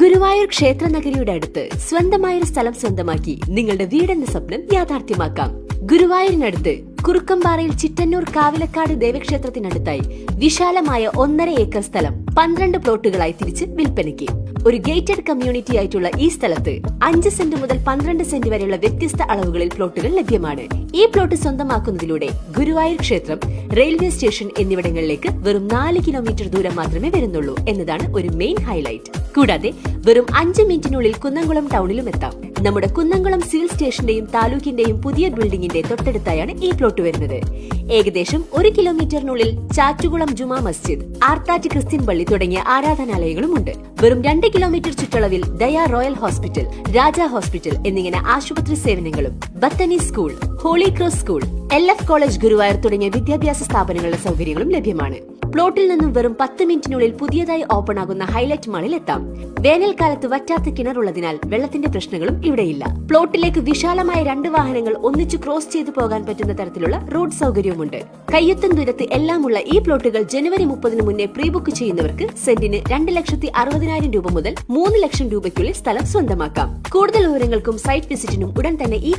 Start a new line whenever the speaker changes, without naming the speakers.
ഗുരുവായൂർ ക്ഷേത്ര നഗരിയുടെ അടുത്ത് സ്വന്തമായൊരു സ്ഥലം സ്വന്തമാക്കി നിങ്ങളുടെ വീടെന്ന സ്വപ്നം യാഥാർത്ഥ്യമാക്കാം. ഗുരുവായൂരിനടുത്ത് കുറുക്കമ്പാറയിൽ ചിറ്റന്നൂർ കാവിലക്കാട് ദേവക്ഷേത്രത്തിനടുത്തായി വിശാലമായ ഒന്നര ഏക്കർ സ്ഥലം പന്ത്രണ്ട് പ്ലോട്ടുകളായി തിരിച്ച് വിൽപ്പനയ്ക്ക്. ഒരു ഗേറ്റഡ് കമ്മ്യൂണിറ്റി ആയിട്ടുള്ള ഈ സ്ഥലത്ത് അഞ്ച് സെന്റ് മുതൽ പന്ത്രണ്ട് സെന്റ് വരെയുള്ള വ്യത്യസ്ത അളവുകളിൽ പ്ലോട്ടുകൾ ലഭ്യമാണ്. ഈ പ്ലോട്ട് സ്വന്തമാക്കുന്നതിലൂടെ ഗുരുവായൂർ ക്ഷേത്രം റെയിൽവേ സ്റ്റേഷൻ എന്നിവിടങ്ങളിലേക്ക് വെറും നാല് കിലോമീറ്റർ ദൂരം മാത്രമേ വരുന്നുള്ളൂ എന്നതാണ് ഒരു മെയിൻ ഹൈലൈറ്റ്. കൂടാതെ വെറും അഞ്ച് മിനിറ്റിനുള്ളിൽ കുന്നംകുളം ടൗണിലും എത്താം. നമ്മുടെ കുന്നംകുളം സിവിൽ സ്റ്റേഷന്റെയും താലൂക്കിന്റെയും പുതിയ ബിൽഡിംഗിന്റെ തൊട്ടടുത്തായാണ് ഈ പ്ലോട്ട് വരുന്നത്. ഏകദേശം ഒരു കിലോമീറ്ററിനുള്ളിൽ ചാറ്റുകുളം ജുമാ മസ്ജിദ് ആർത്താറ്റ് ക്രിസ്ത്യൻ പള്ളി തുടങ്ങിയ ആരാധനാലയങ്ങളും ഉണ്ട് വെറും രണ്ട് കിലോമീറ്റർ ചുറ്റളവിൽ Daya royal hospital Raja hospital എന്നിങ്ങനെ ആശുപത്രി സേവനങ്ങളും Bethany school holy cross school L F college Guruvayur തുടങ്ങിയ വിദ്യാഭ്യാസ സ്ഥാപനങ്ങളുടെ സൗകര്യങ്ങളും ലഭ്യമാണ്. പ്ലോട്ടിൽ നിന്നും വെറും പത്ത് മിനിറ്റിനുള്ളിൽ പുതിയതായി ഓപ്പൺ ആകുന്ന ഹൈലൈറ്റ് മാളിൽ എത്താം. വേനൽക്കാലത്ത് വറ്റാത്ത കിണറുള്ളതിനാൽ വെള്ളത്തിന്റെ പ്രശ്നങ്ങളും ഇവിടെയില്ല. പ്ലോട്ടിലേക്ക് വിശാലമായ രണ്ട് വാഹനങ്ങൾ ഒന്നിച്ചു ക്രോസ് ചെയ്തു പോകാൻ പറ്റുന്ന തരത്തിലുള്ള റോഡ് സൗകര്യവുമുണ്ട്. കയ്യെത്തും ദൂരത്ത് എല്ലാമുള്ള ഈ പ്ലോട്ടുകൾ ജനുവരി മുപ്പതിന് മുന്നേ പ്രീ ബുക്ക് ചെയ്യുന്നവർക്ക് സെന്റിന് രണ്ട് ലക്ഷത്തി അറുപതിനായിരം രൂപ മുതൽ മൂന്ന് ലക്ഷം രൂപയ്ക്കുള്ളിൽ സ്ഥലം സ്വന്തമാക്കാം. കൂടുതൽ വിവരങ്ങൾക്കും സൈറ്റ് വിസിറ്റിനും ഉടൻ തന്നെ ഈ